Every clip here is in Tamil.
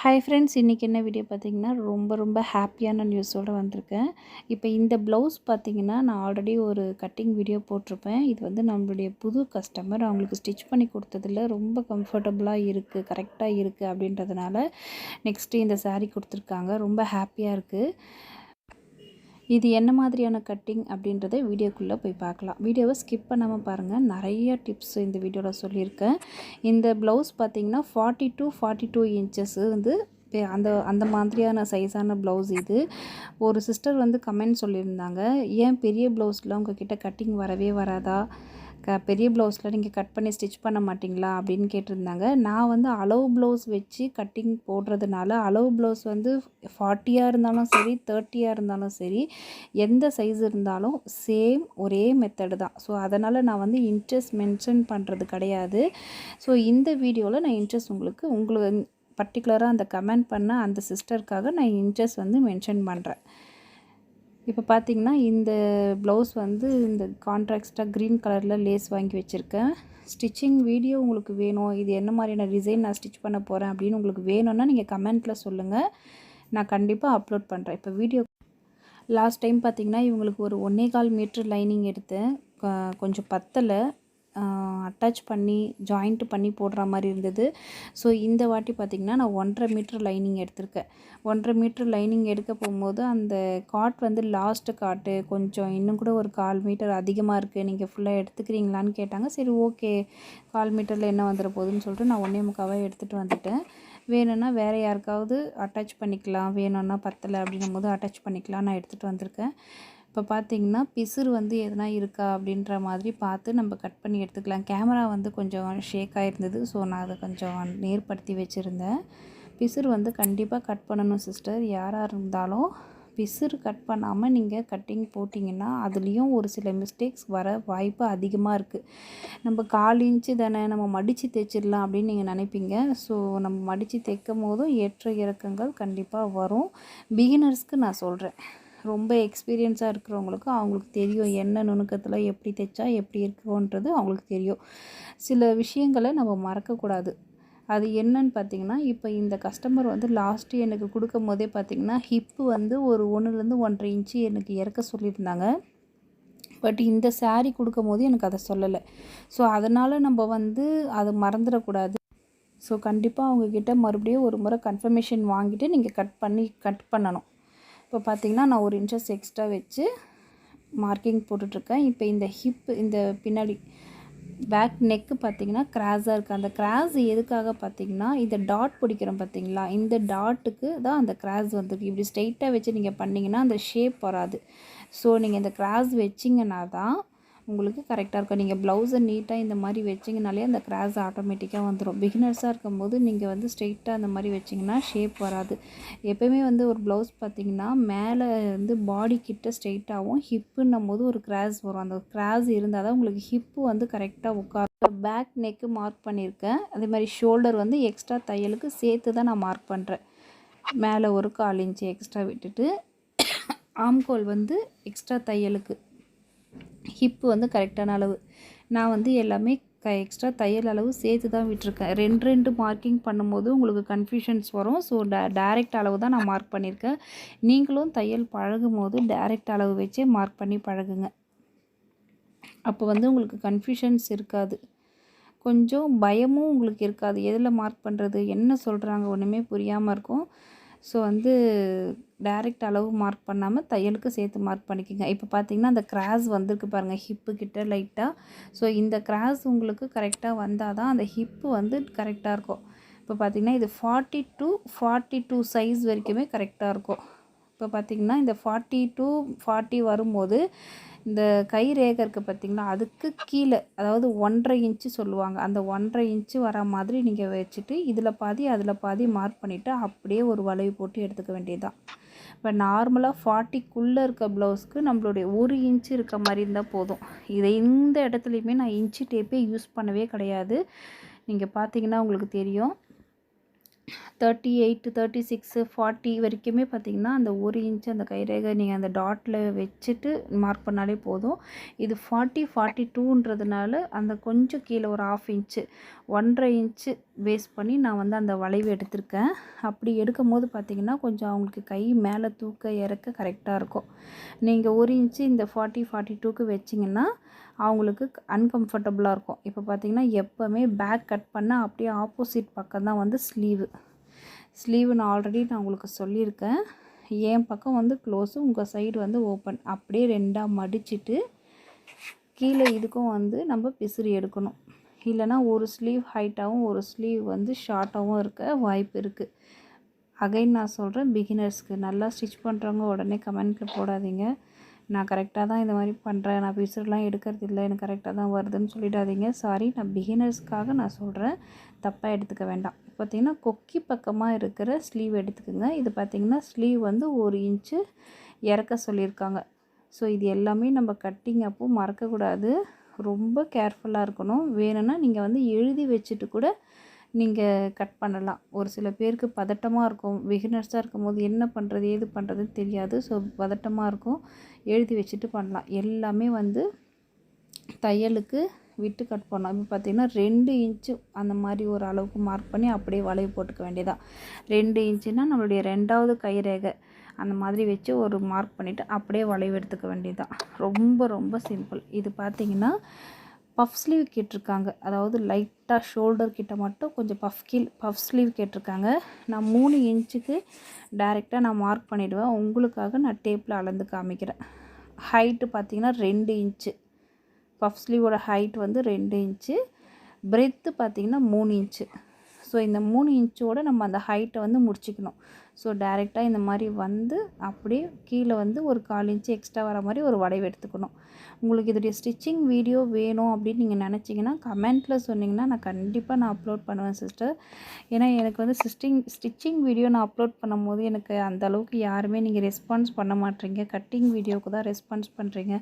ஹாய் ஃப்ரெண்ட்ஸ் இன்றைக்கி என்ன வீடியோ பார்த்தீங்கன்னா ரொம்ப ரொம்ப ஹாப்பியான நியூஸோடு வந்திருக்கேன் இப்போ இந்த ப்ளவுஸ் பார்த்தீங்கன்னா நான் ஆல்ரெடி ஒரு கட்டிங் வீடியோ போட்டிருப்பேன். இது வந்து நம்மளுடைய புது கஸ்டமர் அவங்களுக்கு ஸ்டிச் பண்ணி கொடுத்ததில் ரொம்ப கம்ஃபர்டபுளாக இருக்குது கரெக்டாக இருக்குது அப்படின்றதுனால நெக்ஸ்ட்டு இந்த சாரீ கொடுத்துருக்காங்க. ரொம்ப ஹாப்பியாக இருக்குது இது என்ன மாதிரியான கட்டிங் அப்படின்றத வீடியோக்குள்ளே போய் பார்க்கலாம். வீடியோவை ஸ்கிப் பண்ணாமல் பாருங்கள் நிறைய டிப்ஸ் இந்த வீடியோவில் சொல்லியிருக்கேன். இந்த ப்ளவுஸ் பார்த்தீங்கன்னா forty two forty two inches வந்து அந்த அந்த மாதிரியான சைஸான ப்ளவுஸ் இது. ஒரு சிஸ்டர் வந்து கமெண்ட் சொல்லியிருந்தாங்க. ஏன் பெரிய ப்ளவுஸில் உங்ககிட்ட கட்டிங் வரவே வராதா? க பெரிய ப்ளவுஸில் நீங்கள் கட் பண்ணி ஸ்டிச் பண்ண மாட்டிங்களா அப்படின்னு கேட்டிருந்தாங்க. நான் வந்து அளவு ப்ளவுஸ் வச்சு கட்டிங் போடுறதுனால அளவு ப்ளவுஸ் வந்து ஃபார்ட்டியாக இருந்தாலும் சரி தேர்ட்டியாக இருந்தாலும் சரி எந்த சைஸ் இருந்தாலும் சேம் ஒரே மெத்தடு தான். ஸோ அதனால் நான் வந்து இன்ட்ரெஸ்ட் மென்ஷன் பண்ணுறது கிடையாது. ஸோ இந்த வீடியோவில் நான் இன்ட்ரெஸ்ட் உங்களுக்கு உங்களுக்கு பர்டிகுலராக அந்த கமெண்ட் பண்ண அந்த சிஸ்டருக்காக நான் இன்ட்ரெஸ்ட் வந்து மென்ஷன் பண்ணுறேன் இப்போ பார்த்தீங்கன்னா இந்த ப்ளவுஸ் வந்து இந்த கான்ட்ராக்ஸ்டாக க்ரீன் கலரில் லேஸ் வாங்கி வச்சுருக்கேன். ஸ்டிச்சிங் வீடியோ உங்களுக்கு வேணும். இது என்ன மாதிரியான டிசைன் நான் ஸ்டிச் பண்ண போகிறேன் அப்படின்னு உங்களுக்கு வேணும்னா நீங்கள் கமெண்ட்டில் சொல்லுங்கள் நான் கண்டிப்பாக அப்லோட் பண்ணுறேன் இப்போ வீடியோ லாஸ்ட் டைம் பார்த்தீங்கன்னா இவங்களுக்கு ஒரு ஒன்றே கால் மீட்ரு லைனிங் எடுத்தேன் கொஞ்சம் பத்தலை. அட்டாச் பண்ணி ஜாயிண்ட் பண்ணி போடுற மாதிரி இருந்தது. ஸோ இந்த வாட்டி பார்த்திங்கன்னா நான் ஒன்றரை மீட்ரு லைனிங் எடுத்திருக்கேன். ஒன்றரை மீட்ரு லைனிங் எடுக்க போகும்போது அந்த காட் வந்து லாஸ்ட்டு காட்டு கொஞ்சம் இன்னும் கூட ஒரு கால் மீட்டர் அதிகமாக இருக்குது நீங்கள் ஃபுல்லாக எடுத்துக்கிறீங்களான்னு கேட்டாங்க. சரி ஓகே கால் மீட்டரில் என்ன வந்துட போகுதுன்னு சொல்லிட்டு நான் ஒன்றே முக்காவாக எடுத்துகிட்டு வந்துட்டேன். வேணும்னா வேறு யாருக்காவது அட்டாச் பண்ணிக்கலாம். வேணும்னா பத்தலை அப்படின்னும் போது அட்டாச் பண்ணிக்கலாம். நான் எடுத்துகிட்டு வந்திருக்கேன். இப்போ பார்த்திங்கன்னா பிசுறு வந்து எதனா இருக்கா அப்படின்ற மாதிரி பார்த்து நம்ம கட் பண்ணி எடுத்துக்கலாம். கேமரா வந்து கொஞ்சம் ஷேக் ஆகிருந்தது ஸோ நான் அதை கொஞ்சம் நேர்படுத்தி வச்சுருந்தேன். பிசுறு வந்து கண்டிப்பாக கட் பண்ணணும் சிஸ்டர் யாராக இருந்தாலும் பிசுறு கட் பண்ணாமல் நீங்கள் கட்டிங் போட்டிங்கன்னா அதுலேயும் ஒரு சில மிஸ்டேக்ஸ் வர வாய்ப்பு அதிகமாக இருக்குது நம்ம கால் இன்ச்சு தானே நம்ம மடித்து தைச்சிடலாம் அப்படின்னு நீங்கள் நினைப்பீங்க. ஸோ நம்ம மடித்து தைக்கும் போதும் ஏற்ற இறக்கங்கள் கண்டிப்பாக வரும். பிகினர்ஸ்க்கு நான் சொல்கிறேன் ரொம்ப எக்ஸ்பீரியன்ஸாக இருக்கிறவங்களுக்கு அவங்களுக்கு தெரியும் என்ன நுணுக்கத்தில் எப்படி தைச்சா எப்படி இருக்குன்றது அவங்களுக்கு தெரியும். சில விஷயங்களை நம்ம மறக்கக்கூடாது. அது என்னன்னு பார்த்தீங்கன்னா இப்போ இந்த கஸ்டமர் வந்து லாஸ்ட்டு எனக்கு கொடுக்கும் போதே பார்த்தீங்கன்னா ஹிப்பு வந்து ஒரு ஒன்றுலேருந்து ஒன்றரை இன்ச்சு எனக்கு இறக்க சொல்லியிருந்தாங்க. பட் இந்த சாரீ கொடுக்கும் போது எனக்கு அதை சொல்லலை. ஸோ அதனால் நம்ம வந்து அதை மறந்துடக்கூடாது. ஸோ கண்டிப்பாக அவங்கக்கிட்ட மறுபடியும் ஒரு முறை கன்ஃபர்மேஷன் வாங்கிட்டு நீங்கள் கட் பண்ணி கட் பண்ணணும். இப்போ பார்த்தீங்கன்னா நான் ஒரு இன்ச்சஸ் எக்ஸ்ட்ரா வச்சு மார்க்கிங் போட்டுட்ருக்கேன். இப்போ இந்த ஹிப்பு இந்த பின்னாடி பேக் நெக்கு பார்த்தீங்கன்னா கிராஸாக இருக்குது அந்த கிராஸ் எதுக்காக பார்த்தீங்கன்னா இந்த டாட் பிடிக்கிறோம் பார்த்திங்களா? இந்த டாட்டுக்கு தான் அந்த கிராஸ் வந்துருக்கு. இப்படி ஸ்ட்ரெயிட்டாக வச்சு நீங்கள் பண்ணிங்கன்னா அந்த ஷேப் வராது. ஸோ நீங்கள் இந்த கிராஸ் வச்சிங்கன்னா தான் உங்களுக்கு கரெக்டாக இருக்கும். நீங்கள் ப்ளவுஸை நீட்டாக இந்த மாதிரி வச்சிங்கனாலே அந்த கிராஸ் ஆட்டோமேட்டிக்காக வந்துடும் பிகினர்ஸாக இருக்கும்போது நீங்கள் வந்து ஸ்ட்ரெயிட்டாக அந்த மாதிரி வச்சிங்கன்னா ஷேப் வராது. எப்போயுமே வந்து ஒரு ப்ளவுஸ் பார்த்தீங்கன்னா மேலே வந்து பாடி கிட்ட ஸ்ட்ரெயிட்டாகவும் ஹிப்புன்னும் போது ஒரு கிராஸ் வரும். அந்த கிராஸ் இருந்தால் தான் உங்களுக்கு ஹிப்பு வந்து கரெக்டாக உட்காரும். பேக் நெக்கு மார்க் பண்ணியிருக்கேன். அதே மாதிரி ஷோல்டர் வந்து எக்ஸ்ட்ரா தையலுக்கு சேர்த்து தான் நான் மார்க் பண்ணுறேன் மேலே ஒரு கால் இன்ச்சு எக்ஸ்ட்ரா விட்டுட்டு ஆம்கோல் வந்து எக்ஸ்ட்ரா தையலுக்கு. ஹிப்பு வந்து கரெக்டான அளவு. நான் வந்து எல்லாமே க எக்ஸ்ட்ரா தையல் அளவு சேர்த்து தான் விட்டுருக்கேன். ரெண்டு ரெண்டு மார்க்கிங் பண்ணும்போது உங்களுக்கு கன்ஃபியூஷன்ஸ் வரும். ஸோ டே டேரெக்ட் அளவு தான் நான் மார்க் பண்ணியிருக்கேன் நீங்களும் தையல் பழகும் போது டேரெக்ட் அளவு வச்சே மார்க் பண்ணி பழகுங்க. அப்போ வந்து உங்களுக்கு கன்ஃபியூஷன்ஸ் இருக்காது. கொஞ்சம் பயமும் உங்களுக்கு இருக்காது. எதில் மார்க் பண்ணுறது என்ன சொல்கிறாங்க ஒன்றுமே புரியாமல் இருக்கும். ஸோ வந்து டேரெக்ட் அளவு மார்க் பண்ணாமல் தையலுக்கு சேர்த்து மார்க் பண்ணிக்கோங்க. இப்போ பார்த்தீங்கன்னா அந்த கிராஸ் வந்திருக்கு பாருங்கள் ஹிப்பு கிட்ட லைட்டாக ஸோ இந்த கிராஸ் உங்களுக்கு கரெக்டாக வந்தால் தான் அந்த ஹிப்பு வந்து கரெக்டாக இருக்கும். இப்போ பார்த்தீங்கன்னா இது forty two forty two size வரைக்குமே கரெக்டாக இருக்கும். இப்போ பார்த்திங்கன்னா இந்த ஃபார்ட்டி டூ ஃபார்ட்டி வரும்போது இந்த கை ரேகை இருக்குது பார்த்தீங்களா அதுக்கு கீழே அதாவது ஒன்றரை இன்ச்சு சொல்லுவாங்க. அந்த ஒன்றரை இன்ச்சு வர மாதிரி நீங்கள் வச்சுட்டு இதில் பாதி அதில் பாதி மார்க் பண்ணிவிட்டு அப்படியே ஒரு வளைவு போட்டு எடுத்துக்க வேண்டியதுதான். இப்போ நார்மலாக ஃபார்ட்டிக்குள்ளே இருக்க ப்ளவுஸ்க்கு நம்மளுடைய ஒரு இன்ச்சு இருக்க மாதிரி இருந்தால் போதும். இதை இந்த இடத்துலையுமே நான் இன்ச்சு டேப்பே யூஸ் பண்ணவே கிடையாது. நீங்கள் பார்த்தீங்கன்னா உங்களுக்கு தெரியும். Thirty eight thirty six forty வரைக்குமே பார்த்தீங்கன்னா அந்த ஒரு இன்ச்சு அந்த கைரேகை நீங்கள் அந்த டாட்டில் வச்சுட்டு மார்க் பண்ணாலே போதும். இது ஃபார்ட்டி ஃபார்ட்டி டூன்றதுனால அந்த கொஞ்சம் கீழே ஒரு ஆஃப் இன்ச்சு ஒன்றரை இன்ச்சு பேஸ் பண்ணி நான் வந்து அந்த வளைவு எடுத்திருக்கேன். அப்படி எடுக்கும் போது பார்த்திங்கன்னா கொஞ்சம் அவங்களுக்கு கை மேலே தூக்க இறக்க கரெக்டாக இருக்கும். நீங்கள் ஒரு இன்ச்சு இந்த ஃபார்ட்டி ஃபார்ட்டி டூக்கு வச்சிங்கன்னா அவங்களுக்கு அன்கம்ஃபர்டபுளாக இருக்கும். இப்போ பார்த்திங்கன்னா எப்போவுமே பேக் கட் பண்ணால் அப்படியே ஆப்போசிட் பக்கம் தான் வந்து ஸ்லீவு ஸ்லீவு நான் ஆல்ரெடி நான் உங்களுக்கு சொல்லியிருக்கேன். என் பக்கம் வந்து க்ளோஸு உங்கள் சைடு வந்து ஓப்பன் அப்படியே ரெண்டாக மடிச்சிட்டு கீழே இதுக்கும் வந்து நம்ம பிசிறி எடுக்கணும். இல்லைனா ஒரு ஸ்லீவ் ஹைட்டாகவும் ஒரு ஸ்லீவ் வந்து ஷார்ட்டாகவும் இருக்க வாய்ப்பு இருக்குது அகைன் நான் சொல்கிறேன் பிகினர்ஸ்க்கு நல்லா ஸ்டிச் பண்ணுறவங்க உடனே கமெண்ட்டில் போடாதீங்க. நான் கரெக்டாக தான் இந்த மாதிரி பண்ணுறேன் நான் பிசுறுலாம் எடுக்கிறது இல்லை எனக்கு கரெக்டாக தான் வருதுன்னு சொல்லிடாதீங்க. சாரி நான் பிகினர்ஸ்க்காக நான் சொல்கிறேன் தப்பாக எடுத்துக்க வேண்டாம். பார்த்திங்கன்னா கொக்கி பக்கமாக இருக்கிற ஸ்லீவ் எடுத்துக்கோங்க. இது பார்த்திங்கன்னா ஸ்லீவ் வந்து ஒரு இன்ச்சு இறக்க சொல்லியிருக்காங்க. ஸோ இது எல்லாமே நம்ம கட்டிங் அப்போ மறக்கக்கூடாது. ரொம்ப கேர்ஃபுல்லாக இருக்கணும். வேணும்னா நீங்கள் வந்து எழுதி வச்சுட்டு கூட நீங்கள் கட் பண்ணலாம். ஒரு சில பேருக்கு பதட்டமாக இருக்கும். பிகினர்ஸாக இருக்கும் போது என்ன பண்ணுறது ஏது பண்ணுறதுன்னு தெரியாது. ஸோ பதட்டமாக இருக்கும். எழுதி வச்சுட்டு பண்ணலாம். எல்லாமே வந்து தையலுக்கு விட்டு கட் பண்ணலாம். இப்போ பார்த்திங்கன்னா ரெண்டு இன்ச்சு அந்த மாதிரி ஒரு அளவுக்கு மார்க் பண்ணி அப்படியே வளைவு போட்டுக்க வேண்டியதான் ரெண்டு இன்ச்சுனால் நம்மளுடைய ரெண்டாவது கைரேகை. அந்த மாதிரி வச்சு ஒரு மார்க் பண்ணிவிட்டு அப்படியே வளைவு எடுத்துக்க வேண்டியதுதான். ரொம்ப ரொம்ப சிம்பிள் இது பார்த்திங்கன்னா பஃப் ஸ்லீவ் கேட்டிருக்காங்க. அதாவது லைட்டாக ஷோல்டர் கிட்ட மட்டும் கொஞ்சம் பஃப் கீழ் பஃப் ஸ்லீவ் கேட்டிருக்காங்க. நான் மூணு இன்ச்சுக்கு டைரெக்டாக நான் மார்க் பண்ணிவிடுவேன் உங்களுக்காக நான் டேப்பில் அளந்து காமிக்கிறேன். ஹைட்டு பார்த்திங்கன்னா ரெண்டு இன்ச்சு. பஃப் ஸ்லீவோட ஹைட் வந்து ரெண்டு இன்ச்சு. பிரெத்து பார்த்திங்கன்னா மூணு இன்ச்சு. ஸோ இந்த மூணு இன்ச்சோடு நம்ம அந்த ஹைட்டை வந்து முடிச்சிக்கணும். ஸோ டேரெக்டாக இந்த மாதிரி வந்து அப்படியே கீழே வந்து ஒரு கால் இன்ச்சு எக்ஸ்ட்ரா வர மாதிரி ஒரு வளைவு எடுத்துக்கணும். உங்களுக்கு இதோடைய ஸ்டிச்சிங் வீடியோ வேணும் அப்படின்னு நீங்கள் நினச்சிங்கன்னா கமெண்ட்டில் சொன்னிங்கன்னா நான் கண்டிப்பாக நான் அப்லோட் பண்ணுவேன் சிஸ்டர் ஏன்னா எனக்கு வந்து ஸ்டிச்சிங் ஸ்டிச்சிங் வீடியோ நான் அப்லோட் பண்ணும்போது எனக்கு அந்த அளவுக்கு யாருமே நீங்கள் ரெஸ்பான்ஸ் பண்ண மாட்டீங்க. கட்டிங் வீடியோவுக்கு தான் ரெஸ்பான்ஸ் பண்ணுறீங்க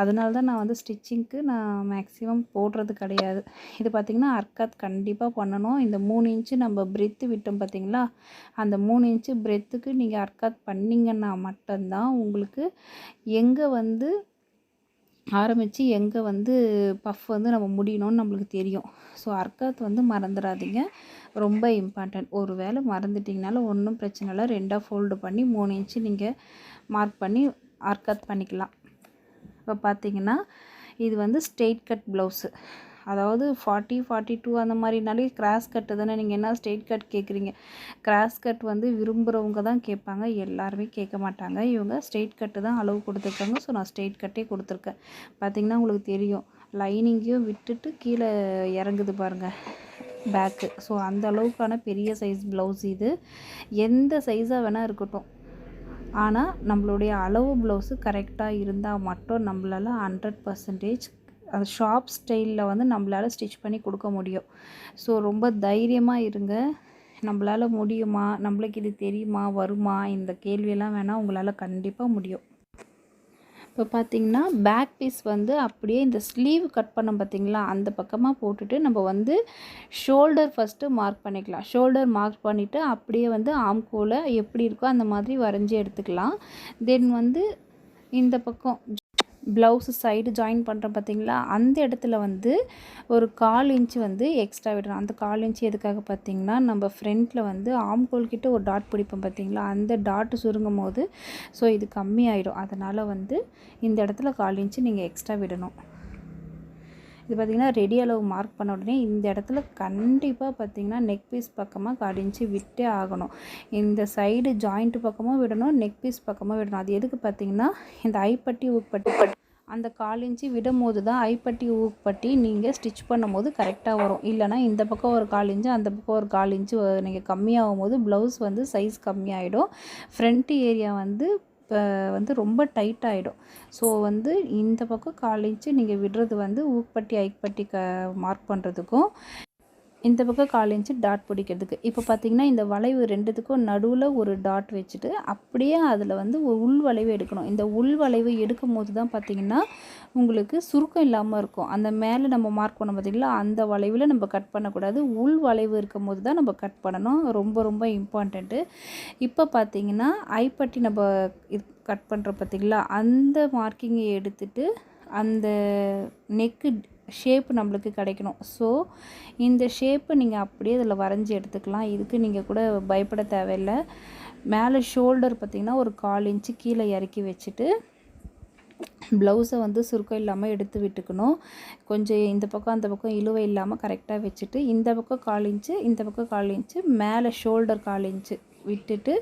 அதனால தான் நான் வந்து ஸ்டிச்சிங்க்கு நான் மேக்ஸிமம் போடுறது கிடையாது. இது பார்த்திங்கன்னா அர்க்காத் கண்டிப்பாக பண்ணணும். இந்த மூணு இன்ச்சு நம்ம பிரித்து விட்டோம் பார்த்திங்களா அந்த மூணு இன்ச்சு பிரெத்துக்கு நீங்கள் அர்க்காத் பண்ணிங்கன்னா மட்டும்தான் உங்களுக்கு எங்கே வந்து ஆரம்பித்து எங்கே வந்து பஃப் வந்து நம்ம முடியணும்னு நம்மளுக்கு தெரியும். ஸோ அர்க்காத் வந்து மறந்துடாதீங்க ரொம்ப இம்பார்ட்டன்ட் ஒரு வேளை மறந்துட்டிங்கனாலும் ஒன்றும் பிரச்சனை இல்லை. ரெண்டாக ஃபோல்டு பண்ணி மூணு இன்ச்சு நீங்கள் மார்க் பண்ணி அர்க்காத் பண்ணிக்கலாம். இப்போ பார்த்தீங்கன்னா இது வந்து ஸ்ட்ரெயிட் கட் ப்ளவுஸு அதாவது ஃபார்ட்டி ஃபார்ட்டி டூ அந்த மாதிரினாலே கிராஸ் கட்டு தானே? நீங்கள் என்ன ஸ்ட்ரெயிட் கட் கேட்குறீங்க கிராஸ் கட் வந்து விரும்புகிறவங்க தான் கேட்பாங்க. எல்லாருமே கேட்க மாட்டாங்க. இவங்க ஸ்ட்ரெயிட் கட்டு தான் அளவு கொடுத்துருக்காங்க. ஸோ நான் ஸ்ட்ரெயிட் கட்டே கொடுத்துருக்கேன். பார்த்திங்கன்னா உங்களுக்கு தெரியும். லைனிங்கையும் விட்டுட்டு கீழே இறங்குது பாருங்கள் பேக்கு ஸோ அந்த அளவுக்கான பெரிய சைஸ் ப்ளவுஸ் இது. எந்த சைஸாக வேணால் இருக்கட்டும். ஆனால் நம்மளுடைய அளவு ப்ளவுஸு கரெக்டாக இருந்தால் மட்டும் நம்மளால் ஹண்ட்ரட் பர்சன்டேஜ் அந்த ஷாப் ஸ்டைலில் வந்து நம்மளால் ஸ்டிச் பண்ணி கொடுக்க முடியும். ஸோ ரொம்ப தைரியமாக இருங்க. நம்மளால் முடியுமா? நம்மளுக்கு இது தெரியுமா? வருமா? இந்த கேள்வியெல்லாம் வேணால் உங்களால் கண்டிப்பாக முடியும். இப்போ பார்த்தீங்கன்னா பேக் பீஸ் வந்து அப்படியே இந்த ஸ்லீவ் கட் பண்ண பார்த்தீங்களா அந்த பக்கமாக போட்டுட்டு நம்ம வந்து ஷோல்டர் ஃபஸ்ட்டு மார்க் பண்ணிக்கலாம். ஷோல்டர் மார்க் பண்ணிவிட்டு அப்படியே வந்து ஆம்கோலை எப்படி இருக்கோ அந்த மாதிரி வரைஞ்சி எடுத்துக்கலாம். தென் வந்து இந்த பக்கம் ப்ளவுஸு சைடு ஜாயின் பண்ணுறோம் பார்த்தீங்களா? அந்த இடத்துல வந்து ஒரு கால் இன்ச்சு வந்து எக்ஸ்ட்ரா விடணும். அந்த கால் இன்ச்சு எதுக்காக பார்த்தீங்கன்னா நம்ம ஃப்ரண்ட்டில் வந்து ஆம்கோல் கிட்ட ஒரு டாட் பிடிப்போம் பார்த்தீங்களா? அந்த டாட்டு சுருங்கும் போது ஸோ இது கம்மியாயிடும். அதனால் வந்து இந்த இடத்துல கால் இன்ச்சு நீங்கள் எக்ஸ்ட்ரா விடணும். இது பார்த்திங்கன்னா ரெடி அளவு மார்க் பண்ண உடனே இந்த இடத்துல கண்டிப்பாக பார்த்திங்கன்னா நெக் பீஸ் பக்கமாக கால் விட்டே ஆகணும். இந்த சைடு ஜாயிண்ட் பக்கமாக விடணும் நெக் பீஸ் பக்கமாக விடணும். அது எதுக்கு பார்த்திங்கன்னா இந்த ஐப்பட்டி உட்பட்டி அந்த கால் இன்ச்சு விடும் போது தான் ஐப்பட்டி ஊப்பட்டி நீங்கள் ஸ்டிச் பண்ணும்போது கரெக்டாக வரும். இல்லைனா இந்த பக்கம் ஒரு கால் இன்ச்சு அந்த பக்கம் ஒரு கால் இன்ச்சு நீங்கள் கம்மியாகும் போது ப்ளவுஸ் வந்து சைஸ் கம்மியாகிடும் ஃப்ரண்ட் ஏரியா வந்து வந்து ரொம்ப டைட் ஆகிடும் ஸோ வந்து இந்த பக்கம் கால் இன்ச்சு நீங்கள் விடுறது வந்து ஊக்பட்டி ஐக்பட்டி க மார்க் பண்ணுறதுக்கும் இந்த பக்கம் கால் இன்ச்சு டாட் பிடிக்கிறதுக்கு. இப்போ பார்த்தீங்கன்னா இந்த வளைவு ரெண்டுத்துக்கும் நடுவில் ஒரு டாட் வச்சுட்டு அப்படியே அதில் வந்து ஒரு உள் வளைவு எடுக்கணும். இந்த உள் வளைவு எடுக்கும் போது தான் பார்த்திங்கன்னா உங்களுக்கு சுருக்கம் இல்லாமல் இருக்கும். அந்த மேலே நம்ம மார்க் பண்ண பார்த்திங்களா அந்த வளைவில் நம்ம கட் பண்ணக்கூடாது. உள் வளைவு இருக்கும் போது தான் நம்ம கட் பண்ணணும். ரொம்ப ரொம்ப இம்பார்ட்டண்ட்டு இப்போ பார்த்திங்கன்னா ஐப்பட்டி நம்ம இது கட் பண்ணுறோம் பார்த்திங்களா அந்த மார்க்கிங்கை எடுத்துகிட்டு அந்த நெக்கு ஷேப் நம்மளுக்கு கிடைக்கணும். ஸோ இந்த ஷேப்பு நீங்கள் அப்படியே இதில் வரைஞ்சி எடுத்துக்கலாம். இதுக்கு நீங்கள் கூட பயப்பட தேவையில்லை. மேலே ஷோல்டர் பார்த்திங்கன்னா ஒரு கால் இன்ச்சு கீழே இறக்கி வச்சுட்டு ப்ளவுஸை வந்து சுருக்கம் இல்லாமல் எடுத்து விட்டுக்கணும். கொஞ்சம் இந்த பக்கம் அந்த பக்கம் இழுவை இல்லாமல் கரெக்டாக வச்சுட்டு இந்த பக்கம் கால் இன்ச்சு இந்த பக்கம் கால் இன்ச்சு மேலே ஷோல்டர் கால் இன்ச்சு விட்டுட்டு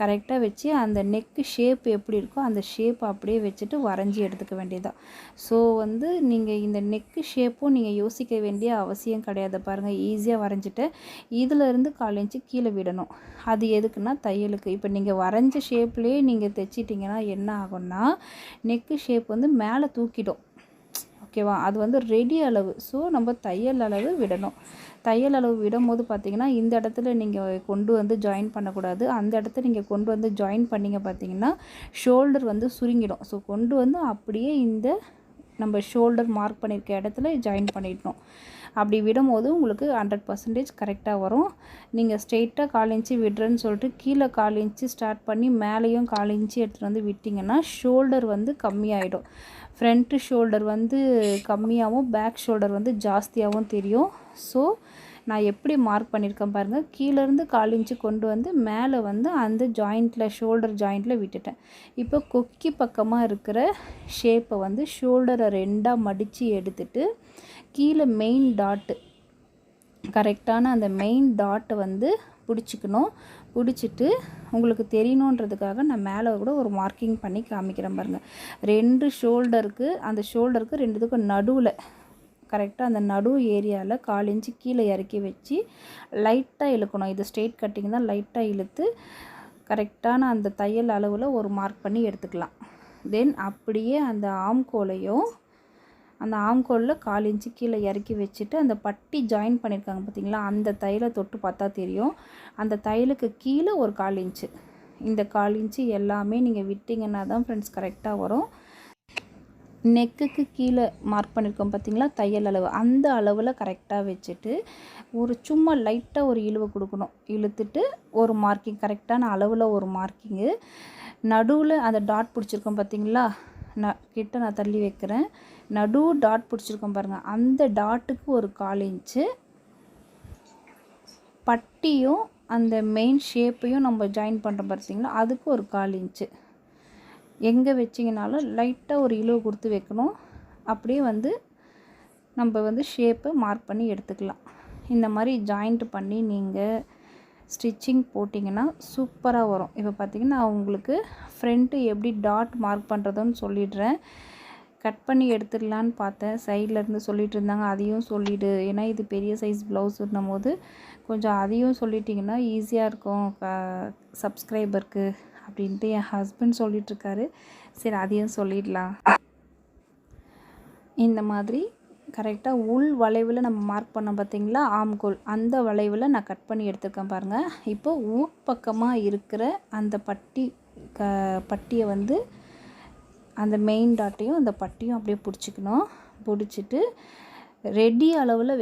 கரெக்டாக வச்சு அந்த நெக்கு ஷேப் எப்படி இருக்கோ அந்த ஷேப் அப்படியே வச்சுட்டு வரைஞ்சி எடுத்துக்க வேண்டியதான் ஸோ வந்து நீங்கள் இந்த நெக்கு ஷேப்பும் நீங்கள் யோசிக்க வேண்டிய அவசியம் கிடையாது. பாருங்கள் ஈஸியாக வரைஞ்சிட்டு இதிலேருந்து கால் இன்ச்சு கீழே விடணும். அது எதுக்குன்னா தையலுக்கு. இப்போ நீங்கள் வரைஞ்ச ஷேப்லேயே நீங்கள் தைச்சிட்டிங்கன்னா என்ன ஆகும்னா நெக்கு ஷேப் வந்து மேலே தூக்கிடும். ஓகேவா? அது வந்து ரெடி அளவு. ஸோ நம்ம தையல் அளவு விடணும். தையல் அளவு விடும்போது பார்த்தீங்கன்னா இந்த இடத்துல நீங்கள் கொண்டு வந்து ஜாயின் பண்ணக்கூடாது. அந்த இடத்துல நீங்கள் கொண்டு வந்து ஜாயின் பண்ணிங்க பார்த்தீங்கன்னா ஷோல்டர் வந்து சுருங்கிடும். ஸோ கொண்டு வந்து அப்படியே இந்த நம்ம ஷோல்டர் மார்க் பண்ணியிருக்க இடத்துல ஜாயின் பண்ணிடணும். அப்படி விடும்போது உங்களுக்கு ஹண்ட்ரட் பர்சன்டேஜ் கரெக்டாக வரும். நீங்கள் ஸ்ட்ரெயிட்டாக கால் இன்ச்சு விடுறேன்னு சொல்லிட்டு கீழே கால் இன்ச்சு ஸ்டார்ட் பண்ணி மேலேயும் கால் இன்ச்சு எடுத்துகிட்டு வந்து விட்டிங்கன்னா ஷோல்டர் வந்து கம்மியாயிடும். ஃப்ரண்ட்டு ஷோல்டர் வந்து கம்மியாகவும் பேக் ஷோல்டர் வந்து ஜாஸ்தியாகவும் தெரியும். ஸோ நான் எப்படி மார்க் பண்ணியிருக்கேன் பாருங்கள் கீழேருந்து கால் இன்ச்சு கொண்டு வந்து மேலே வந்து அந்த ஜாயிண்ட்டில் ஷோல்டர் ஜாயிண்ட்டில் விட்டுட்டேன். இப்போ கொக்கி பக்கமாக இருக்கிற ஷேப்பை வந்து ஷோல்டரை ரெண்டாக மடித்து எடுத்துட்டு கீழே மெயின் டாட்டு கரெக்டான அந்த மெயின் டாட்டை வந்து பிடிச்சிக்கணும். பிடிச்சிட்டு உங்களுக்கு தெரியணுன்றதுக்காக நான் மேலே கூட ஒரு மார்க்கிங் பண்ணி காமிக்கிறேன் பாருங்கள் ரெண்டு ஷோல்டருக்கு அந்த ஷோல்டருக்கு ரெண்டுத்துக்கும் நடுவில் கரெக்டாக அந்த நடு ஏரியாவில் கால் இன்ச்சு கீழே இறக்கி வச்சு லைட்டாக இழுக்கணும். இது ஸ்ட்ரெயிட் கட்டிங் தான் லைட்டாக இழுத்து கரெக்டான அந்த தையல் அளவில் ஒரு மார்க் பண்ணி எடுத்துக்கலாம். தென் அப்படியே அந்த ஆம்கோலையும் அந்த ஆம்கோலில் கால் இன்ச்சு கீழே இறக்கி வச்சுட்டு அந்த பட்டி ஜாயின் பண்ணியிருக்காங்க பார்த்தீங்களா அந்த தையலை தொட்டு பார்த்தா தெரியும். அந்த தையலுக்கு கீழே ஒரு கால் இன்ச்சு. இந்த கால் இன்ச்சு எல்லாமே நீங்கள் விட்டிங்கன்னா தான் ஃப்ரெண்ட்ஸ் கரெக்டாக வரும். நெக்குக்கு கீழே மார்க் பண்ணியிருக்கோம் பார்த்தீங்களா தையல் அளவு. அந்த அளவில் கரெக்டாக வச்சுட்டு ஒரு சும்மா லைட்டாக ஒரு இழுவை கொடுக்கணும். இழுத்துட்டு ஒரு மார்க்கிங் கரெக்டான அளவில் ஒரு மார்க்கிங்கு நடுவில் அந்த டாட் பிடிச்சிருக்கோம் பார்த்தீங்களா நான் கிட்ட நான் தள்ளி வைக்கிறேன். நடு டாட் பிடிச்சிருக்கோம் பாருங்கள் அந்த டாட்டுக்கு ஒரு கால் இன்ச்சு பட்டியும் அந்த மெயின் ஷேப்பையும் நம்ம ஜாயின் பண்ணுறோம் பார்த்தீங்களா அதுக்கு ஒரு கால் இன்ச்சு எங்கே வச்சிங்கனாலும் லைட்டாக ஒரு இழுவை கொடுத்து வைக்கணும். அப்படியே வந்து நம்ம வந்து ஷேப்பை மார்க் பண்ணி எடுத்துக்கலாம். இந்த மாதிரி ஜாயிண்ட் பண்ணி நீங்கள் ஸ்டிச்சிங் போட்டிங்கன்னா சூப்பராக வரும். இப்போ பார்த்திங்கன்னா உங்களுக்கு ஃப்ரண்ட்டு எப்படி டாட் மார்க் பண்ணுறதுன்னு சொல்லிடுறேன். கட் பண்ணி எடுத்துடலான்னு பார்த்தேன். சைடில் இருந்து சொல்லிகிட்டு இருந்தாங்க. அதையும் சொல்லிவிடு ஏன்னா இது பெரிய சைஸ் ப்ளவுஸ்ன்னும் போது கொஞ்சம் அதையும் சொல்லிட்டிங்கன்னா ஈஸியாக இருக்கும். க சப்ஸ்கிரைபருக்கு அப்படின்ட்டு என் ஹஸ்பண்ட் சொல்லிகிட்ருக்காரு சரி அதையும் சொல்லிடலாம். இந்த மாதிரி கரெக்டாக உள் வளைவில் நம்ம மார்க் பண்ணோம் பார்த்தீங்களா? ஆம்கோல் அந்த வளைவில் நான் கட் பண்ணி எடுத்துருக்கேன் பாருங்கள் இப்போ உட்பக்கமாக இருக்கிற அந்த பட்டி க பட்டியை வந்து அந்த மெயின் டாட்டையும் அந்த பட்டியும் அப்படியே பிடிச்சிக்கணும். பிடிச்சிட்டு ரெடி அளவில்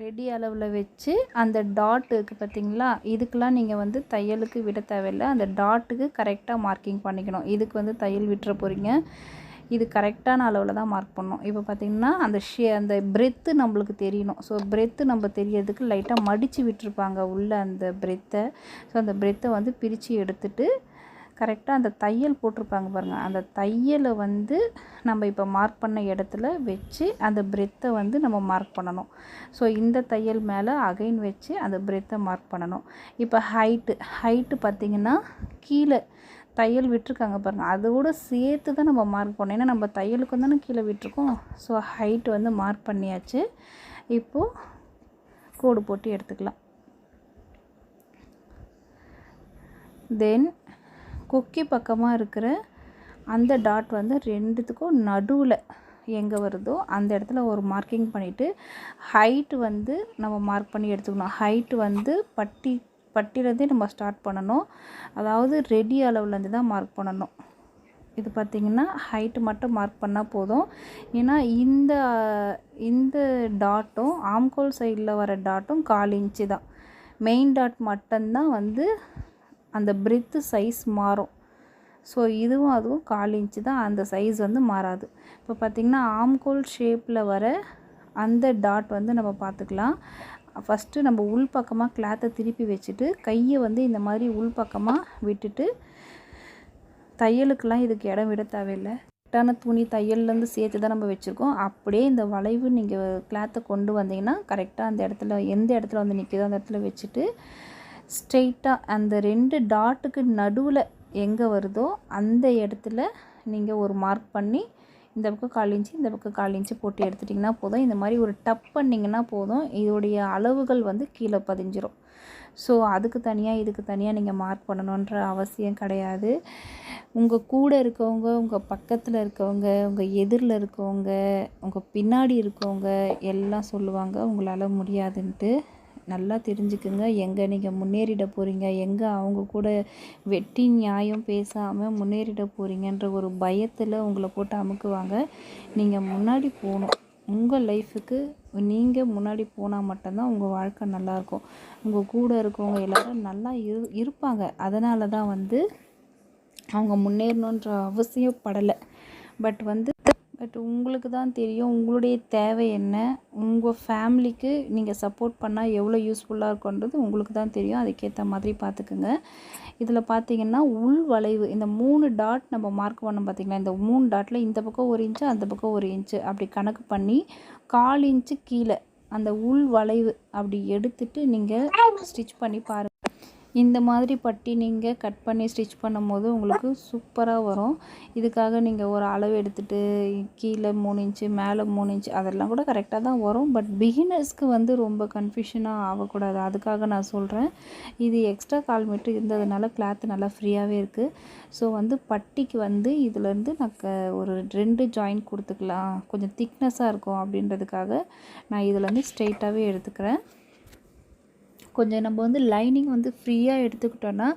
ரெடி அளவில் வச்சு அந்த டாட் இருக்குது பார்த்தீங்களா இதுக்கெலாம் நீங்கள் வந்து தையலுக்கு விட தேவையில்லை. அந்த டாட்டுக்கு கரெக்டாக மார்க்கிங் பண்ணிக்கணும். இதுக்கு வந்து தையல் விட்டுற போகிறீங்க இது கரெக்டான அளவில் தான் மார்க் பண்ணணும். இப்போ பார்த்திங்கன்னா அந்த ஷே அந்த பிரெத்து நம்மளுக்கு தெரியணும். ஸோ பிரெத்து நம்ம தெரியறதுக்கு லைட்டாக மடித்து விட்டுருப்பாங்க உள்ளே அந்த பிரெத்தை ஸோ அந்த பிரெத்தை வந்து பிரித்து எடுத்துட்டு கரெக்டாக அந்த தையல் போட்டிருப்பாங்க பாருங்கள் அந்த தையலை வந்து நம்ம இப்போ மார்க் பண்ண இடத்துல வச்சு அந்த பிரெத்தை வந்து நம்ம மார்க் பண்ணணும். ஸோ இந்த தையல் மேலே அகைன் வச்சு அந்த பிரெத்தை மார்க் பண்ணணும். இப்போ ஹைட்டு ஹைட்டு பார்த்திங்கன்னா கீழே தையல் விட்டுருக்காங்க பாருங்கள் அதோட சேர்த்து தான் நம்ம மார்க் பண்ணோம் ஏன்னா நம்ம தையலுக்கு தானே கீழே விட்டுருக்கோம். ஸோ ஹைட்டு வந்து மார்க் பண்ணியாச்சு. இப்போது கோடு போட்டு எடுத்துக்கலாம். தென் குக்கி பக்கமாக இருக்கிற அந்த டாட் வந்து ரெண்டுத்துக்கும் நடுவில் எங்கே வருதோ அந்த இடத்துல ஒரு மார்க்கிங் பண்ணிவிட்டு ஹைட்டு வந்து நம்ம மார்க் பண்ணி எடுத்துக்கணும். ஹைட்டு வந்து பட்டி பட்டிலேருந்தே நம்ம ஸ்டார்ட் பண்ணணும். அதாவது ரெடி அளவுலேருந்து தான் மார்க் பண்ணணும். இது பார்த்திங்கன்னா ஹைட்டு மட்டும் மார்க் பண்ணால் போதும். ஏன்னா இந்த இந்த டாட்டும் ஆம்கோல் சைடில் வர டாட்டும் கால் இன்ச்சு தான். மெயின் டாட் மட்டும்தான் வந்து அந்த பிரித்து சைஸ் மாறும். ஸோ இதுவும் அதுவும் கால் இன்ச்சு தான். அந்த சைஸ் வந்து மாறாது. இப்போ பார்த்திங்கன்னா ஆம்கோல் ஷேப்பில் வர அந்த டாட் வந்து நம்ம பார்த்துக்கலாம். ஃபஸ்ட்டு நம்ம உள் பக்கமாக கிளாத்தை திருப்பி வச்சுட்டு கையை வந்து இந்த மாதிரி உள் பக்கமாக விட்டுட்டு தையலுக்கெலாம் இதுக்கு இடம் விட தேவையில்லை. கரெக்டான துணி தையல்லேருந்து சேர்த்து தான் நம்ம வச்சுருக்கோம். அப்படியே இந்த வளைவு நீங்கள் கிளாத்தை கொண்டு வந்தீங்கன்னா கரெக்டாக அந்த இடத்துல எந்த இடத்துல வந்து நிற்கிதோ அந்த இடத்துல வச்சுட்டு ஸ்ட்ரெயிட்டாக அந்த ரெண்டு டாட்டுக்கு நடுவில் எங்கே வருதோ அந்த இடத்துல நீங்கள் ஒரு மார்க் பண்ணி இந்த பக்கம் கால் இன்ச்சு இந்த பக்கம் கால் இன்ச்சு போட்டு எடுத்துட்டிங்கன்னா போதும். இந்த மாதிரி ஒரு டப் பண்ணிங்கன்னா போதும். இதோடைய அளவுகள் வந்து கீழே பதிஞ்சிரும். ஸோ அதுக்கு தனியாக இதுக்கு தனியாக நீங்கள் மார்க் பண்ணணுன்ற அவசியம் கிடையாது. உங்கள் கூட இருக்கவங்க உங்கள் பக்கத்தில் இருக்கவங்க உங்கள் எதிரில் இருக்கவங்க உங்கள் பின்னாடி இருக்கவங்க எல்லாம் சொல்லுவாங்க. உங்களால் முடியாதுன்ட்டு. நல்லா தெரிஞ்சுக்குங்க. எங்கே நீங்கள் முன்னேறிட போகிறீங்க எங்கே அவங்க கூட வெட்டி நியாயம் பேசாமல் முன்னேறிட போகிறீங்கன்ற ஒரு பயத்தில் உங்களை போட்டு அமுக்குவாங்க. நீங்கள் முன்னாடி போகணும் உங்கள் லைஃபுக்கு நீங்கள் முன்னாடி போனால் மட்டும்தான் உங்கள் வாழ்க்கை நல்லாயிருக்கும் உங்கள் கூட இருக்கவங்க எல்லோரும் நல்லா இரு இருப்பாங்க. அதனால தான் வந்து அவங்க முன்னேறணுன்ற அவசியம் படலை. பட் வந்து பட் உங்களுக்கு தான் தெரியும் உங்களுடைய தேவை என்ன? உங்கள் ஃபேமிலிக்கு நீங்கள் சப்போர்ட் பண்ணால் எவ்வளோ யூஸ்ஃபுல்லாக இருக்குன்றது உங்களுக்கு தான் தெரியும். அதுக்கேற்ற மாதிரி பார்த்துக்குங்க இதில் பார்த்தீங்கன்னா உள் வளைவு இந்த மூணு டாட் நம்ம மார்க் பண்ணோம் பார்த்திங்களா இந்த மூணு டாட்டில் இந்த பக்கம் ஒரு இன்ச்சு அந்த பக்கம் ஒரு இன்ச்சு அப்படி கணக்கு பண்ணி கால் இன்ச்சு கீழே அந்த உள் வளைவு அப்படி எடுத்துட்டு நீங்கள் ஸ்டிச் பண்ணி பாருங்கள் இந்த மாதிரி பட்டி நீங்கள் கட் பண்ணி ஸ்டிச் பண்ணும்போது உங்களுக்கு சூப்பராக வரும். இதுக்காக நீங்கள் ஒரு அளவு எடுத்துகிட்டு கீழே மூணு இன்ச்சு மேலே மூணு இன்ச்சு அதெல்லாம் கூட கரெக்டாக தான் வரும். பட் பிகினர்ஸ்க்கு வந்து ரொம்ப கன்ஃபியூஷனாக ஆகக்கூடாது. அதுக்காக நான் சொல்கிறேன் இது எக்ஸ்ட்ரா கால் மீட்டர் இருந்ததுனால கிளாத் நல்லா ஃப்ரீயாகவே இருக்குது ஸோ வந்து பட்டிக்கு வந்து இதுலேருந்து நான் க ஒரு ரெண்டு ஜாயின் கொடுத்துக்கலாம். கொஞ்சம் திக்னஸாக இருக்கும் அப்படின்றதுக்காக நான் இதுலேருந்து ஸ்ட்ரெயிட்டாகவே எடுத்துக்கிறேன். கொஞ்சம் நம்ம வந்து லைனிங் வந்து ஃப்ரீயாக எடுத்துக்கிட்டோன்னா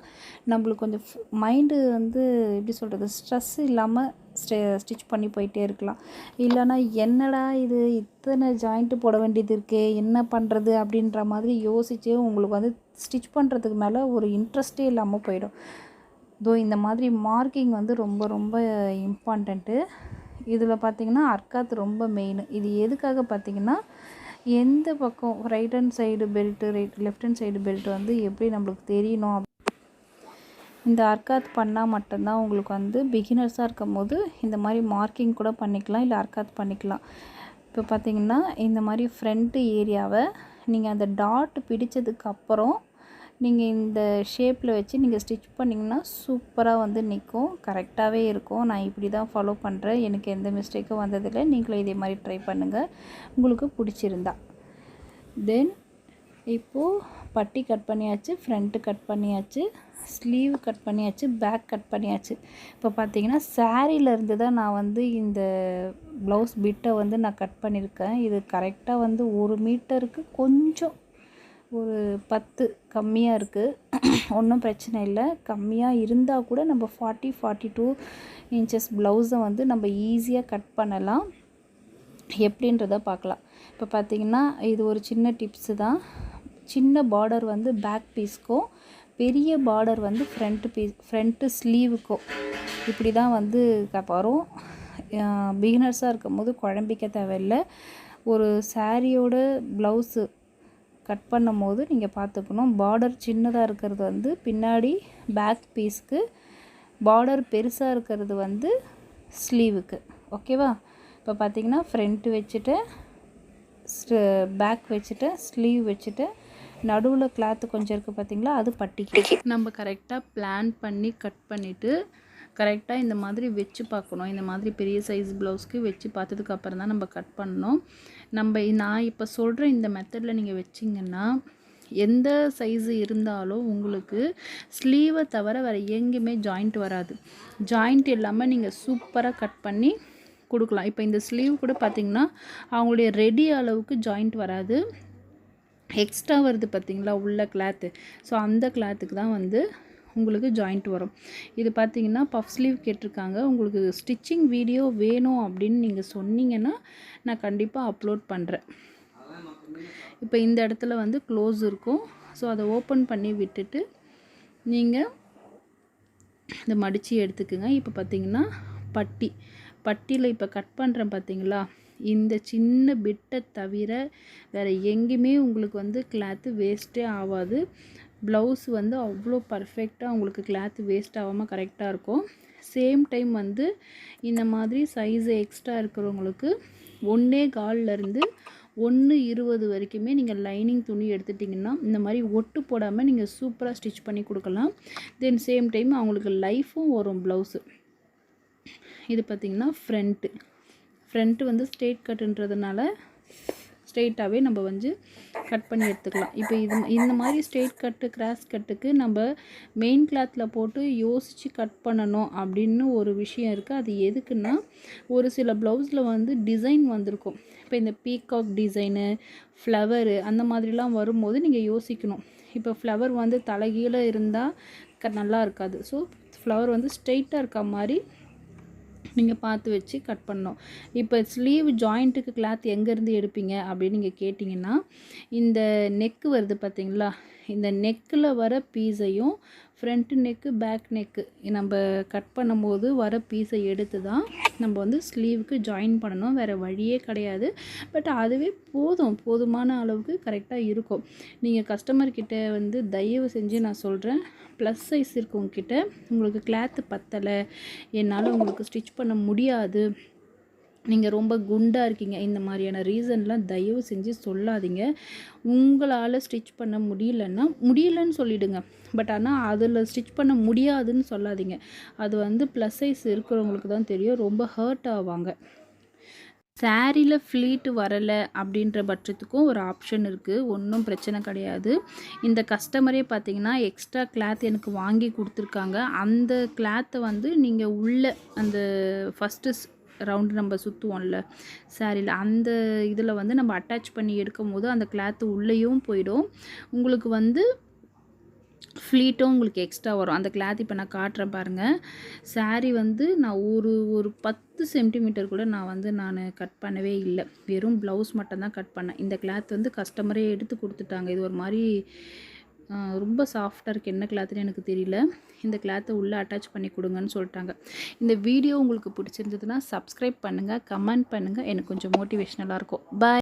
நம்மளுக்கு கொஞ்சம் மைண்டு வந்து எப்படி சொல்கிறது ஸ்ட்ரெஸ் இல்லாமல் ஸ்டே ஸ்டிச் பண்ணி போயிட்டே இருக்கலாம். இல்லைனா என்னடா இது இத்தனை ஜாயிண்ட்டு போட வேண்டியது இருக்கே என்ன பண்ணுறது அப்படின்ற மாதிரி யோசித்து உங்களுக்கு வந்து ஸ்டிச் பண்ணுறதுக்கு மேலே ஒரு இன்ட்ரெஸ்ட்டே இல்லாமல் போயிடும். தோ இந்த மாதிரி மார்க்கிங் வந்து ரொம்ப ரொம்ப இம்பார்ட்டண்ட்டு இதில் பார்த்திங்கன்னா அர்க்காத் ரொம்ப மெயின் இது எதுக்காக பார்த்திங்கன்னா எந்த பக்கம் right hand side belt right left hand side belt வந்து எப்படி நம்மளுக்கு தெரியணும் இந்த அர்க்காத் பண்ணால் மட்டும்தான் உங்களுக்கு வந்து பிகினர்ஸாக இருக்கும் போது இந்த மாதிரி மார்க்கிங் கூட பண்ணிக்கலாம் இல்லை அர்க்காத் பண்ணிக்கலாம். இப்போ பார்த்தீங்கன்னா இந்த மாதிரி ஃப்ரண்ட்டு ஏரியாவை நீங்கள் அந்த டாட் பிடிச்சதுக்கப்புறம் நீங்கள் இந்த ஷேப்பில் வச்சு நீங்கள் ஸ்டிச் பண்ணிங்கன்னா சூப்பராக வந்து நிற்கும் கரெக்டாகவே இருக்கும். நான் இப்படி தான் ஃபாலோ பண்ணுறேன் எனக்கு எந்த மிஸ்டேக்கும் வந்ததில்லை. நீங்களும் இதே மாதிரி ட்ரை பண்ணுங்கள் உங்களுக்கு பிடிச்சிருந்தா. தென் இப்போது பட்டி கட் பண்ணியாச்சு ஃப்ரண்ட்டு கட் பண்ணியாச்சு ஸ்லீவ் கட் பண்ணியாச்சு பேக் கட் பண்ணியாச்சு. இப்போ பார்த்தீங்கன்னா சாரீலேருந்து தான் நான் வந்து இந்த ப்ளவுஸ் பிட்டை வந்து நான் கட் பண்ணியிருக்கேன். இது கரெக்டாக வந்து ஒரு மீட்டருக்கு கொஞ்சம் ஒரு பத்து கம்மியாக இருக்குது ஒன்றும் பிரச்சனை இல்லை. கம்மியாக இருந்தால் கூட நம்ம ஃபார்ட்டி ஃபார்ட்டி டூ இன்ச்சஸ் ப்ளவுஸை வந்து நம்ம ஈஸியாக கட் பண்ணலாம். எப்படின்றத பார்க்கலாம். இப்போ பார்த்திங்கன்னா இது ஒரு சின்ன டிப்ஸு தான். சின்ன பார்டர் வந்து பேக் பீஸ்க்கும் பெரிய பார்டர் வந்து ஃப்ரண்ட்டு பீஸ் ஃப்ரண்ட்டு ஸ்லீவுக்கும் இப்படி தான் வந்து வரும். பிகினர்ஸாக இருக்கும் போது குழம்பிக்க தேவையில்லை. ஒரு சாரியோட ப்ளவுஸு கட் பண்ணும் போது நீங்கள் பார்த்துக்கணும். பார்டர் சின்னதாக இருக்கிறது வந்து பின்னாடி பேக் பீஸ்க்கு பார்டர் பெருசாக இருக்கிறது வந்து ஸ்லீவுக்கு ஓகேவா இப்போ பார்த்தீங்கன்னா ஃப்ரண்ட்டு வச்சுட்டு பேக் வச்சுட்டு ஸ்லீவ் வச்சுட்டு நடுவில் கிளாத்து கொஞ்சம் இருக்குது பார்த்தீங்களா அது பட்டிக்கு. நம்ம கரெக்டாக பிளான் பண்ணி கட் பண்ணிவிட்டு கரெக்டாக இந்த மாதிரி வச்சு பார்க்கணும். இந்த மாதிரி பெரிய சைஸ் ப்ளவுஸ்க்கு வச்சு பார்த்ததுக்கு அப்புறம் தான் நம்ம கட் பண்ணணும். நம்ம நான் இப்போ சொல்கிற இந்த மெத்தடில் நீங்கள் வச்சிங்கன்னா எந்த சைஸு இருந்தாலும் உங்களுக்கு ஸ்லீவை தவிர வேறு எங்கேயுமே ஜாயிண்ட் வராது. ஜாயிண்ட் இல்லாமல் நீங்கள் சூப்பராக கட் பண்ணி கொடுக்கலாம். இப்போ இந்த ஸ்லீவ் கூட பார்த்திங்கன்னா அவங்களுடைய ரெடி அளவுக்கு ஜாயிண்ட் வராது. எக்ஸ்ட்ரா வருது பார்த்திங்களா உள்ள கிளாத்து ஸோ அந்த கிளாத்துக்கு தான் வந்து உங்களுக்கு ஜாயிண்ட் வரும். இது பார்த்தீங்கன்னா பஃப் ஸ்லீவ் கேட்டிருக்காங்க. உங்களுக்கு ஸ்டிச்சிங் வீடியோ வேணும் அப்படின்னு நீங்கள் சொன்னீங்கன்னா நான் கண்டிப்பாக அப்லோட் பண்ணுறேன் இப்போ இந்த இடத்துல வந்து க்ளோஸ் இருக்கும். ஸோ அதை ஓப்பன் பண்ணி விட்டுட்டு நீங்கள் இந்த மடித்து எடுத்துக்குங்க. இப்போ பார்த்தீங்கன்னா பட்டி. பட்டியில் இப்போ கட் பண்ணுறேன் பார்த்தீங்களா இந்த சின்ன பிட்டை தவிர வேறு எங்கேயுமே உங்களுக்கு வந்து கிளாத்து வேஸ்ட்டே ஆகாது. ப்ளவுஸ் வந்து அவ்வளோ பர்ஃபெக்டாக உங்களுக்கு கிளாத் வேஸ்ட் ஆகாமல் கரெக்டாக இருக்கும். சேம் டைம் வந்து இந்த மாதிரி சைஸு எக்ஸ்ட்ரா இருக்கிறவங்களுக்கு ஒன்றே கால்லேருந்து ஒன்று இருபது வரைக்குமே நீங்கள் லைனிங் துணி எடுத்துட்டிங்கன்னா இந்த மாதிரி ஒட்டு போடாமல் நீங்கள் சூப்பராக ஸ்டிச் பண்ணி கொடுக்கலாம். தென் சேம் டைம் அவங்களுக்கு லைஃப்பும் வரும் ப்ளவுஸு. இது பார்த்திங்கன்னா ஃப்ரண்ட்டு ஃப்ரண்ட்டு வந்து ஸ்ட்ரெயிட் கட்டுன்றதுனால ஸ்ட்ரெயிட்டாகவே நம்ம வந்து கட் பண்ணி எடுத்துக்கலாம். இப்போ இது இந்த மாதிரி ஸ்ட்ரெயிட் கட்டு கிராஸ் கட்டுக்கு நம்ம மெயின் கிளாத்தில் போட்டு யோசித்து கட் பண்ணணும் அப்படின்னு ஒரு விஷயம் இருக்குது அது எதுக்குன்னா ஒரு சில ப்ளவுஸில் வந்து டிசைன் வந்திருக்கும். இப்போ இந்த பீகாக் டிசைனு ஃப்ளவரு அந்த மாதிரிலாம் வரும்போது நீங்கள் யோசிக்கணும். இப்போ ஃப்ளவர் வந்து தலைகீழே இருந்தால் க நல்லா இருக்காது. ஸோ ஃப்ளவர் வந்து ஸ்ட்ரெயிட்டாக இருக்க மாதிரி நீங்கள் பார்த்து வச்சு கட் பண்ணணும். இப்போ ஸ்லீவ் ஜாயிண்ட்டுக்கு கிளாத் எங்கேருந்து எடுப்பீங்க அப்படின்னு நீங்கள் கேட்டிங்கன்னா இந்த நெக்கு வருது பார்த்தீங்களா இந்த நெக்கில் வர பீஸையும் ஃப்ரண்ட் நெக்கு பேக் நெக்கு நம்ம கட் பண்ணும்போது வர பீஸை எடுத்து தான் நம்ம வந்து ஸ்லீவுக்கு ஜாயின் பண்ணணும். வேறு வழியே கிடையாது. பட் அதுவே போதும். போதுமான அளவுக்கு கரெக்டாக இருக்கும். நீங்கள் கஸ்டமர்கிட்ட வந்து தயவு செஞ்சு நான் சொல்கிறேன் ப்ளஸ் சைஸ் இருக்கவங்கக்கிட்ட உங்களுக்கு கிளாத்து பத்தலை. என்னால் உங்களுக்கு ஸ்டிச் பண்ண முடியாது. நீங்கள் ரொம்ப குண்டாக இருக்கீங்க. இந்த மாதிரியான ரீசன்லாம் தயவு செஞ்சு சொல்லாதீங்க. உங்களால் ஸ்டிச் பண்ண முடியலன்னா முடியலன்னு சொல்லிவிடுங்க பட் ஆனால் அதில் ஸ்டிச் பண்ண முடியாதுன்னு சொல்லாதீங்க. அது வந்து ப்ளஸ் சைஸ் இருக்கிறவங்களுக்கு தான் தெரியும். ரொம்ப ஹர்ட் ஆவாங்க. சாரியில் ஃப்ளீட்டு வரலை அப்படின்ற பட்சத்துக்கும் ஒரு ஆப்ஷன் இருக்குது ஒன்றும் பிரச்சனை கிடையாது. இந்த கஸ்டமரே பார்த்தீங்கன்னா எக்ஸ்ட்ரா கிளாத் எனக்கு வாங்கி கொடுத்துருக்காங்க. அந்த கிளாத்தை வந்து நீங்கள் உள்ள அந்த ஃபஸ்ட்டு ரவுண்டு நம்ம சுற்றுவோம்ல சாரியில் அந்த இதில் வந்து நம்ம அட்டாச் பண்ணி எடுக்கும் போது அந்த கிளாத்து உள்ளேயும் போயிடும். உங்களுக்கு வந்து ஃப்ளீட்டும் உங்களுக்கு எக்ஸ்ட்ரா வரும். அந்த கிளாத் இப்போ நான் காட்டுறேன் பாருங்கள் சாரீ வந்து நான் ஒரு ஒரு பத்து சென்டிமீட்டர் கூட நான் வந்து நான் கட் பண்ணவே இல்லை. வெறும் ப்ளவுஸ் மட்டும்தான் கட் பண்ணேன். இந்த கிளாத் வந்து கஸ்டமரே எடுத்து கொடுத்துட்டாங்க. இது ஒரு மாதிரி ரொம்ப சாஃப்டாக இருக்குது என்ன கிளாத்துன்னு எனக்கு தெரியல. இந்த கிளாத்தை உள்ளே அட்டாச் பண்ணி கொடுங்கன்னு சொல்லிட்டாங்க. இந்த வீடியோ உங்களுக்கு பிடிச்சிருந்ததுன்னா சப்ஸ்கிரைப் பண்ணுங்கள் கமெண்ட் பண்ணுங்கள் எனக்கு கொஞ்சம் மோட்டிவேஷ்னலாக இருக்கும். பாய்